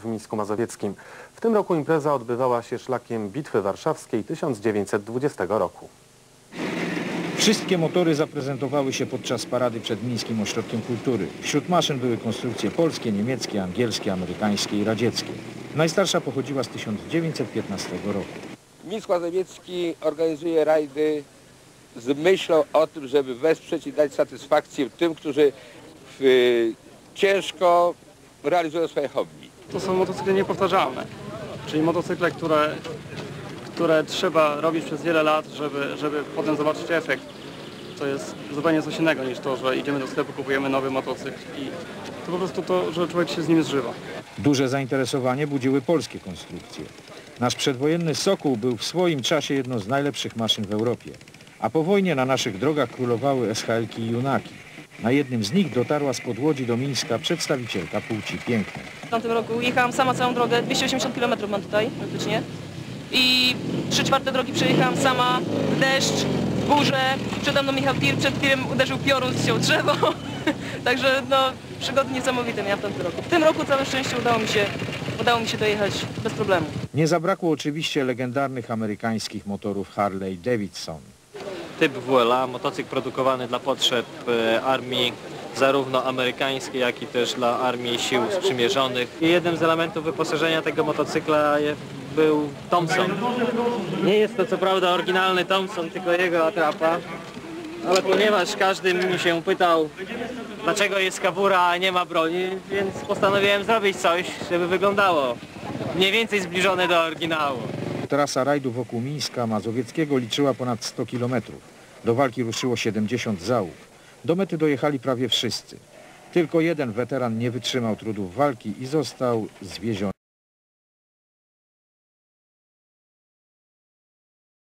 w Mińsku Mazowieckim. W tym roku impreza odbywała się szlakiem Bitwy Warszawskiej 1920 roku. Wszystkie motory zaprezentowały się podczas parady przed Mińskim Ośrodkiem Kultury. Wśród maszyn były konstrukcje polskie, niemieckie, angielskie, amerykańskie i radzieckie. Najstarsza pochodziła z 1915 roku. Mińsk Mazowiecki organizuje rajdy z myślą o tym, żeby wesprzeć i dać satysfakcję tym, którzy y, ciężko realizują swoje hobby. To są motocykle niepowtarzalne, czyli motocykle, które, które trzeba robić przez wiele lat, żeby, żeby potem zobaczyć efekt. To jest zupełnie coś innego niż to, że idziemy do sklepu, kupujemy nowy motocykl i to po prostu to, że człowiek się z nim zżywa. Duże zainteresowanie budziły polskie konstrukcje. Nasz przedwojenny Sokół był w swoim czasie jedną z najlepszych maszyn w Europie, a po wojnie na naszych drogach królowały SHL-ki i Junaki. Na jednym z nich dotarła z Łodzi do Mińska przedstawicielka płci pięknej. W tamtym roku jechałam sama całą drogę, 280 km mam tutaj praktycznie. I trzy czwarte drogi przejechałam sama, w deszcz, w burzę. Przede mną Michał Tir, przed tirem uderzył piorun, ściął drzewo. Także no, przygody niesamowite miałam w tamtym roku. W tym roku całe szczęście udało mi się, udało mi się dojechać bez problemu. Nie zabrakło oczywiście legendarnych amerykańskich motorów Harley Davidson. Typ WLA, motocykl produkowany dla potrzeb e, armii zarówno amerykańskiej, jak i też dla armii sił sprzymierzonych. I jednym z elementów wyposażenia tego motocykla był Thompson. Nie jest to co prawda oryginalny Thompson, tylko jego atrapa, ale ponieważ każdy mi się pytał, dlaczego jest kabura, a nie ma broni, więc postanowiłem zrobić coś, żeby wyglądało mniej więcej zbliżone do oryginału. Trasa rajdu wokół Mińska Mazowieckiego liczyła ponad 100 kilometrów. Do walki ruszyło 70 załóg. Do mety dojechali prawie wszyscy. Tylko jeden weteran nie wytrzymał trudów walki i został zwieziony.